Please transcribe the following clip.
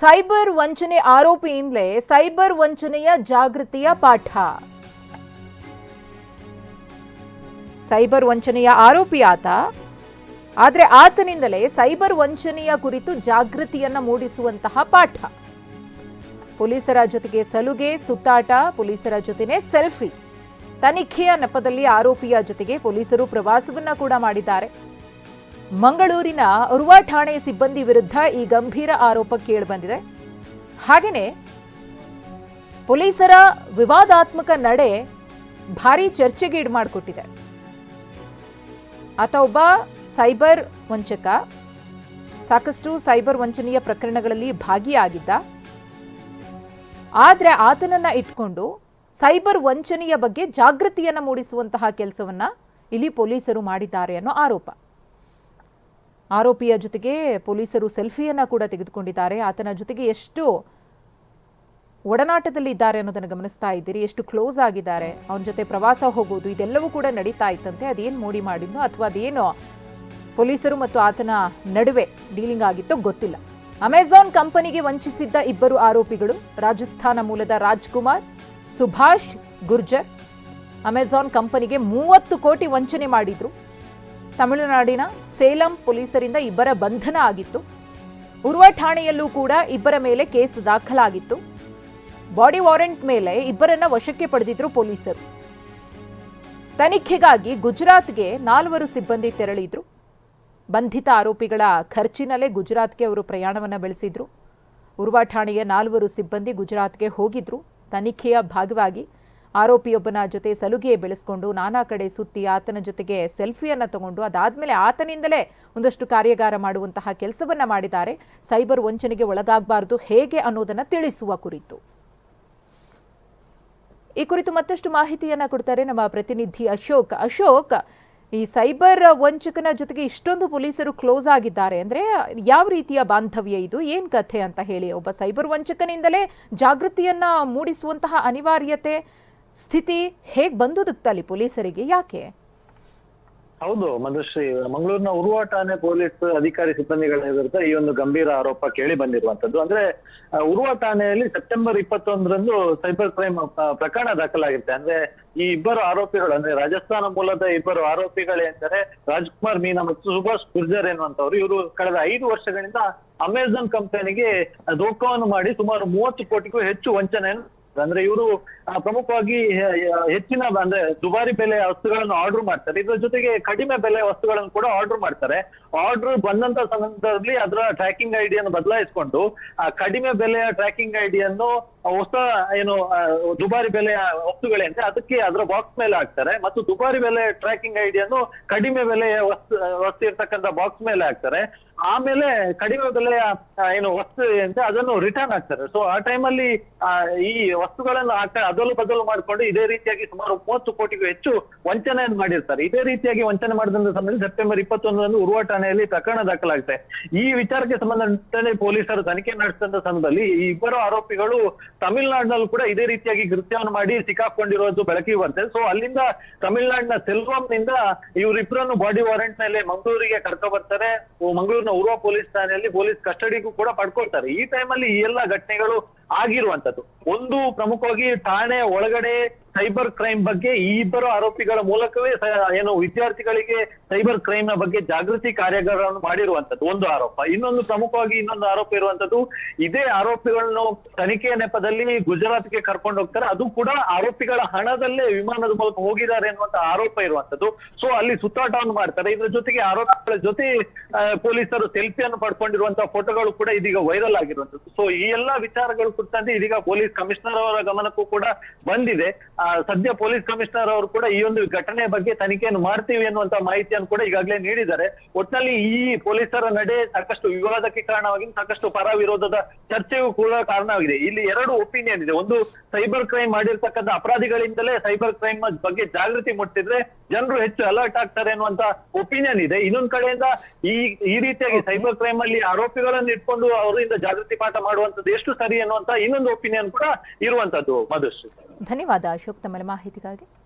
Cyber ವಂಚನೆ ಆರೋಪಿಯಿಂದಲೇ cyber ವಂಚನೆಯ ಜಾಗೃತಿಯ ಪಾಠ. ಸೈಬರ್ ವಂಚನೆಯ ಆರೋಪಿ ಆತ. ಆದರೆ ಆತನಿಂದಲೇ ಸೈಬರ್ ವಂಚನೆಯ ಕುರಿತು ಜಾಗೃತಿಯನ್ನ ಮೂಡಿಸುವಂತಹ ಪಾಠ. ಪೊಲೀಸರ ಜೊತೆಗೆ ಸಲುಗೆ, ಸುತ್ತಾಟ, ಪೊಲೀಸರ ಜೊತೆನೆ ಸೆಲ್ಫಿ. ತನಿಖೆಯ ನೆಪದಲ್ಲಿ ಆರೋಪಿಯ ಜೊತೆಗೆ ಪೊಲೀಸರು ಪ್ರವಾಸವನ್ನ ಕೂಡ ಮಾಡಿದ್ದಾರೆ. ಮಂಗಳೂರಿನ ಉರ್ವ ಠಾಣೆ ಸಿಬ್ಬಂದಿ ವಿರುದ್ಧ ಈ ಗಂಭೀರ ಆರೋಪ ಕೇಳಿಬಂದಿದೆ. ಹಾಗೆಯೇ ಪೊಲೀಸರ ವಿವಾದಾತ್ಮಕ ನಡೆ ಭಾರಿ ಚರ್ಚೆಗೆ ಮಾಡಿಕೊಟ್ಟಿದೆ ಆತ ಒಬ್ಬ ಸೈಬರ್ ವಂಚಕ, ಸಾಕಷ್ಟು ಸೈಬರ್ ವಂಚನೆಯ ಪ್ರಕರಣಗಳಲ್ಲಿ ಭಾಗಿಯಾಗಿದ್ದ. ಆದರೆ ಆತನನ್ನ ಇಟ್ಕೊಂಡು ಸೈಬರ್ ವಂಚನೆಯ ಬಗ್ಗೆ ಜಾಗೃತಿಯನ್ನು ಮೂಡಿಸುವಂತಹ ಕೆಲಸವನ್ನ ಇಲ್ಲಿ ಪೊಲೀಸರು ಮಾಡಿದ್ದಾರೆ ಅನ್ನೋ ಆರೋಪ. ಆರೋಪಿಯ ಜೊತೆಗೆ ಪೊಲೀಸರು ಸೆಲ್ಫಿಯನ್ನ ಕೂಡ ತೆಗೆದುಕೊಂಡಿದ್ದಾರೆ. ಆತನ ಜೊತೆಗೆ ಎಷ್ಟು ಒಡನಾಟದಲ್ಲಿ ಇದ್ದಾರೆ ಅನ್ನೋದನ್ನು ಗಮನಿಸ್ತಾ ಇದ್ದೀರಿ. ಎಷ್ಟು ಕ್ಲೋಸ್ ಆಗಿದ್ದಾರೆ. ಅವನ ಜೊತೆ ಪ್ರವಾಸ ಹೋಗೋದು, ಇದೆಲ್ಲವೂ ಕೂಡ ನಡೀತಾ ಇತ್ತಂತೆ. ಅದೇನು ಮೋಡಿ ಮಾಡಿದ್ದು ಅಥವಾ ಅದೇನು ಪೊಲೀಸರು ಮತ್ತು ಆತನ ನಡುವೆ ಡೀಲಿಂಗ್ ಆಗಿತ್ತೋ ಗೊತ್ತಿಲ್ಲ. ಅಮೆಜಾನ್ ಕಂಪನಿಗೆ ವಂಚಿಸಿದ್ದ ಇಬ್ಬರು ಆರೋಪಿಗಳು ರಾಜಸ್ಥಾನ ಮೂಲದ ರಾಜ್ಕುಮಾರ್, ಸುಭಾಷ್ ಗುರ್ಜರ್. ಅಮೆಜಾನ್ ಕಂಪನಿಗೆ ಮೂವತ್ತು ಕೋಟಿ ವಂಚನೆ ಮಾಡಿದ್ರು. ತಮಿಳುನಾಡಿನ ಸೇಲಂ ಪೊಲೀಸರಿಂದ ಇಬ್ಬರ ಬಂಧನ ಆಗಿತ್ತು. ಉರ್ವ ಠಾಣೆಯಲ್ಲೂ ಕೂಡ ಇಬ್ಬರ ಮೇಲೆ ಕೇಸ್ ದಾಖಲಾಗಿತ್ತು. ಬಾಡಿ ವಾರೆಂಟ್ ಮೇಲೆ ಇಬ್ಬರನ್ನ ವಶಕ್ಕೆ ಪಡೆದಿದ್ರು ಪೊಲೀಸರು. ತನಿಖೆಗಾಗಿ ಗುಜರಾತ್ಗೆ ನಾಲ್ವರು ಸಿಬ್ಬಂದಿ ತೆರಳಿದ್ರು. ಬಂಧಿತ ಆರೋಪಿಗಳ ಖರ್ಚಿನಲ್ಲೇ ಗುಜರಾತ್ಗೆ ಅವರು ಪ್ರಯಾಣವನ್ನ ಬೆಳೆಸಿದ್ರು. ಉರ್ವ ಠಾಣೆಯ ನಾಲ್ವರು ಸಿಬ್ಬಂದಿ ಗುಜರಾತ್ಗೆ ಹೋಗಿದ್ರು. ತನಿಖೆಯ ಭಾಗವಾಗಿ ಆರೋಪಿಯೊಬ್ಬನ ಜೊತೆ ಸಲುಗೆ ಬೆಳೆಸ್ಕೊಂಡು ನಾನಾ ಕಡೆ ಸುತ್ತಿ ಆತನ ಜೊತೆಗೆ ಸೆಲ್ಫಿಯನ್ನು ತಗೊಂಡು ಅದಾದಮೇಲೆ ಆತನಿಂದಲೇ ಒಂದಷ್ಟು ಕಾರ್ಯಾಗಾರ ಮಾಡುವಂತಹ ಕೆಲಸವನ್ನ ಮಾಡಿದ್ದಾರೆ. ಸೈಬರ್ ವಂಚನೆಗೆ ಒಳಗಾಗಬಾರದು ಹೇಗೆ ಅನ್ನೋದನ್ನ ತಿಳಿಸುವ ಕುರಿತು. ಈ ಕುರಿತು ಮತ್ತಷ್ಟು ಮಾಹಿತಿಯನ್ನ ಕೊಡ್ತಾರೆ ನಮ್ಮ ಪ್ರತಿನಿಧಿ ಅಶೋಕ್. ಅಶೋಕ್, ಈ ಸೈಬರ್ ವಂಚಕನ ಜೊತೆಗೆ ಇಷ್ಟೊಂದು ಪೊಲೀಸರು ಕ್ಲೋಸ್ ಆಗಿದ್ದಾರೆ ಅಂದ್ರೆ ಯಾವ ರೀತಿಯ ಬಾಂಧವ್ಯ ಇದು? ಏನ್ ಕಥೆ ಅಂತ ಹೇಳಿ, ಒಬ್ಬ ಸೈಬರ್ ವಂಚಕನಿಂದಲೇ ಜಾಗೃತಿಯನ್ನ ಮೂಡಿಸುವಂತಹ ಅನಿವಾರ್ಯತೆ ಸ್ಥಿತಿ ಹೇಗ್ ಬಂದುದಕ್ತಲ್ಲಿ ಪೊಲೀಸರಿಗೆ, ಯಾಕೆ? ಹೌದು, ಮಧುಶ್ರೀ, ಮಂಗಳೂರಿನ ಉರುವ ಠಾಣೆ ಪೊಲೀಸ್ ಅಧಿಕಾರಿ ಸಿಬ್ಬಂದಿಗಳ ವಿರುದ್ಧ ಈ ಒಂದು ಗಂಭೀರ ಆರೋಪ ಕೇಳಿ ಬಂದಿರುವಂತದ್ದು ಅಂದ್ರೆ ಉರುವ ಉರ್ವ ಠಾಣೆಯಲ್ಲಿ ಸೆಪ್ಟೆಂಬರ್ ಇಪ್ಪತ್ತೊಂದರಂದು ಸೈಬರ್ ಕ್ರೈಮ್ ಪ್ರಕರಣ ದಾಖಲಾಗಿರುತ್ತೆ. ಅಂದ್ರೆ, ಈ ಇಬ್ಬರು ಆರೋಪಿಗಳು, ಅಂದ್ರೆ ರಾಜಸ್ಥಾನ ಮೂಲದ ಇಬ್ಬರು ಆರೋಪಿಗಳೆಂದರೆ ರಾಜ್ಕುಮಾರ್ ಮೀನಾ ಮತ್ತು ಸುಭಾಷ್ ಗುರ್ಜರ್ ಎನ್ನುವಂತವ್ರು ಇವರು ಕಳೆದ ಐದು ವರ್ಷಗಳಿಂದ ಅಮೆಜಾನ್ ಕಂಪನಿಗೆ ದೋಖವನ್ನು ಮಾಡಿ ಸುಮಾರು ಮೂವತ್ತು ಕೋಟಿಗೂ ಹೆಚ್ಚು ವಂಚನೆಯನ್ನು ಅಂದ್ರೆ ಇವರು ಪ್ರಮುಖವಾಗಿ ಹೆಚ್ಚಿನ, ಅಂದ್ರೆ ದುಬಾರಿ ಬೆಲೆಯ ವಸ್ತುಗಳನ್ನು ಆರ್ಡರ್ ಮಾಡ್ತಾರೆ. ಇದ್ರ ಜೊತೆಗೆ ಕಡಿಮೆ ಬೆಲೆಯ ವಸ್ತುಗಳನ್ನು ಕೂಡ ಆರ್ಡರ್ ಮಾಡ್ತಾರೆ. ಆರ್ಡರ್ ಬಂದಂತ ಸಂದರ್ಭದಲ್ಲಿ ಅದರ ಟ್ರ್ಯಾಕಿಂಗ್ ಐಡಿಯನ್ನು ಬದಲಾಯಿಸಿಕೊಂಡು, ಆ ಕಡಿಮೆ ಬೆಲೆಯ ಟ್ರ್ಯಾಕಿಂಗ್ ಐಡಿಯನ್ನು ಹೊಸ, ಏನು ದುಬಾರಿ ಬೆಲೆಯ ವಸ್ತುಗಳೇನಿದೆ ಅದಕ್ಕೆ ಅದರ ಬಾಕ್ಸ್ ಮೇಲೆ ಹಾಕ್ತಾರೆ ಮತ್ತು ದುಬಾರಿ ಬೆಲೆ ಟ್ರ್ಯಾಕಿಂಗ್ ಐಡಿಯನ್ನು ಕಡಿಮೆ ಬೆಲೆಯ ವಸ್ತು ವಸ್ತು ಇರ್ತಕ್ಕಂಥ ಬಾಕ್ಸ್ ಮೇಲೆ ಹಾಕ್ತಾರೆ. ಆಮೇಲೆ ಕಡಿಮೆ ಬೆಲೆಯ ಏನು ವಸ್ತು ಅಂತ ಅದನ್ನು ರಿಟರ್ನ್ ಹಾಕ್ತಾರೆ. ಸೊ ಆ ಟೈಮಲ್ಲಿ ಈ ವಸ್ತುಗಳನ್ನು ಹಾಕ ಅದಲು ಬದಲು ಮಾಡಿಕೊಂಡು ಇದೇ ರೀತಿಯಾಗಿ ಸುಮಾರು ಮೂವತ್ತು ಕೋಟಿಗೂ ಹೆಚ್ಚು ವಂಚನೆಯನ್ನು ಮಾಡಿರ್ತಾರೆ. ಇದೇ ರೀತಿಯಾಗಿ ವಂಚನೆ ಮಾಡಿದಂತ ಸಮಯದಲ್ಲಿ ಸೆಪ್ಟೆಂಬರ್ ಇಪ್ಪತ್ತೊಂದರಂದು ಉರುವ ಠಾಣೆಯಲ್ಲಿ ಪ್ರಕರಣ ದಾಖಲಾಗುತ್ತೆ. ಈ ವಿಚಾರಕ್ಕೆ ಸಂಬಂಧಪಟ್ಟಂತೆ ಪೊಲೀಸರು ತನಿಖೆ ನಡೆಸಿದಂತ ಸಂದರ್ಭದಲ್ಲಿ ಈ ಇಬ್ಬರು ಆರೋಪಿಗಳು ತಮಿಳುನಾಡಿನಲ್ಲೂ ಕೂಡ ಇದೇ ರೀತಿಯಾಗಿ ಕೃತ್ಯವನ್ನು ಮಾಡಿ ಸಿಕ್ಕಾಕೊಂಡಿರೋದು ಬೆಳಕಿಗೆ ಬರ್ತದೆ ಸೊ ಅಲ್ಲಿಂದ ತಮಿಳ್ನಾಡಿನ ಸೆಲ್ವಂನಿಂದ ಇವರಿಬ್ಬರನ್ನು ಬಾಡಿ ವಾರೆಂಟ್ ಮೇಲೆ ಮಂಗಳೂರಿಗೆ ಕರ್ಕೊ ಬರ್ತಾರೆ. ಮಂಗಳೂರಿನ ಉರ್ವ ಪೊಲೀಸ್ ಠಾಣೆಯಲ್ಲಿ ಪೊಲೀಸ್ ಕಸ್ಟಡಿಗೂ ಕೂಡ ಪಡ್ಕೊಳ್ತಾರೆ. ಈ ಟೈಮಲ್ಲಿ ಈ ಎಲ್ಲ ಘಟನೆಗಳು ಆಗಿರುವಂತದ್ದು ಒಂದು ಪ್ರಮುಖವಾಗಿ ಠಾಣೆ ಒಳಗಡೆ ಸೈಬರ್ ಕ್ರೈಮ್ ಬಗ್ಗೆ ಈ ಇಬ್ಬರು ಆರೋಪಿಗಳ ಮೂಲಕವೇ ಏನು ವಿದ್ಯಾರ್ಥಿಗಳಿಗೆ ಸೈಬರ್ ಕ್ರೈಮ್ನ ಬಗ್ಗೆ ಜಾಗೃತಿ ಕಾರ್ಯಾಗಾರವನ್ನು ಮಾಡಿರುವಂತದ್ದು ಒಂದು ಆರೋಪ. ಇನ್ನೊಂದು ಪ್ರಮುಖವಾಗಿ ಇನ್ನೊಂದು ಆರೋಪ ಇರುವಂತದ್ದು ಇದೇ ಆರೋಪಿಗಳನ್ನು ತನಿಖೆಯ ನೆಪದಲ್ಲಿ ಗುಜರಾತ್ಗೆ ಕರ್ಕೊಂಡು ಹೋಗ್ತಾರೆ. ಅದು ಕೂಡ ಆರೋಪಿಗಳ ಹಣದಲ್ಲೇ ವಿಮಾನದ ಮೂಲಕ ಹೋಗಿದ್ದಾರೆ ಅನ್ನುವಂತ ಆರೋಪ ಇರುವಂತದ್ದು ಸೊ ಅಲ್ಲಿ ಸುತ್ತಾಟವನ್ನು ಮಾಡ್ತಾರೆ. ಇದ್ರ ಜೊತೆಗೆ ಆರೋಪಿಗಳ ಜೊತೆ ಪೊಲೀಸರು ಸೆಲ್ಫಿಯನ್ನು ಪಡ್ಕೊಂಡಿರುವಂತಹ ಫೋಟೋಗಳು ಕೂಡ ಇದೀಗ ವೈರಲ್ ಆಗಿರುವಂತದ್ದು ಸೊ ಈ ಎಲ್ಲಾ ವಿಚಾರಗಳು ಕುರಿತಂತೆ ಇದೀಗ ಪೊಲೀಸ್ ಕಮಿಷನರ್ ಅವರ ಗಮನಕ್ಕೂ ಕೂಡ ಬಂದಿದೆ. ಸದ್ಯ ಪೊಲೀಸ್ ಕಮಿಷನರ್ ಅವರು ಕೂಡ ಈ ಒಂದು ಘಟನೆ ಬಗ್ಗೆ ತನಿಖೆಯನ್ನು ಮಾಡ್ತೀವಿ ಅನ್ನುವಂತ ಮಾಹಿತಿಯನ್ನು ಕೂಡ ಈಗಾಗಲೇ ನೀಡಿದ್ದಾರೆ. ಒಟ್ಟಿನಲ್ಲಿ ಈ ಪೊಲೀಸರ ನಡೆ ಸಾಕಷ್ಟು ವಿವಾದಕ್ಕೆ ಕಾರಣವಾಗಿ ಸಾಕಷ್ಟು ಪರ ವಿರೋಧದ ಚರ್ಚೆಯೂ ಕೂಡ ಕಾರಣವಾಗಿದೆ. ಇಲ್ಲಿ ಎರಡು ಒಪಿನಿಯನ್ ಇದೆ. ಒಂದು ಸೈಬರ್ ಕ್ರೈಮ್ ಮಾಡಿರ್ತಕ್ಕಂಥ ಅಪರಾಧಿಗಳಿಂದಲೇ ಸೈಬರ್ ಕ್ರೈಮ್ ಬಗ್ಗೆ ಜಾಗೃತಿ ಮೂಡಿಸಿದ್ರೆ ಜನರು ಹೆಚ್ಚು ಅಲರ್ಟ್ ಆಗ್ತಾರೆ ಅನ್ನುವಂತ ಒಪಿನಿಯನ್ ಇದೆ. ಇನ್ನೊಂದ್ ಕಡೆಯಿಂದ ಈ ಈ ರೀತಿಯಾಗಿ ಸೈಬರ್ ಕ್ರೈಮ್ ಅಲ್ಲಿ ಆರೋಪಿಗಳನ್ನು ಇಟ್ಕೊಂಡು ಅವರಿಂದ ಜಾಗೃತಿ ಪಾಠ ಮಾಡುವಂತದ್ದು ಎಷ್ಟು ಸರಿ ಅನ್ನುವಂತ ಇನ್ನೊಂದು ಒಪಿನಿಯನ್ ಕೂಡ ಇರುವಂತದ್ದು ಮಧುಶ್ರೀ. ಧನ್ಯವಾದ. ಅಶೋಕ್ ತಮ್ಮ ಮಾಹಿತಿಗಾಗಿ.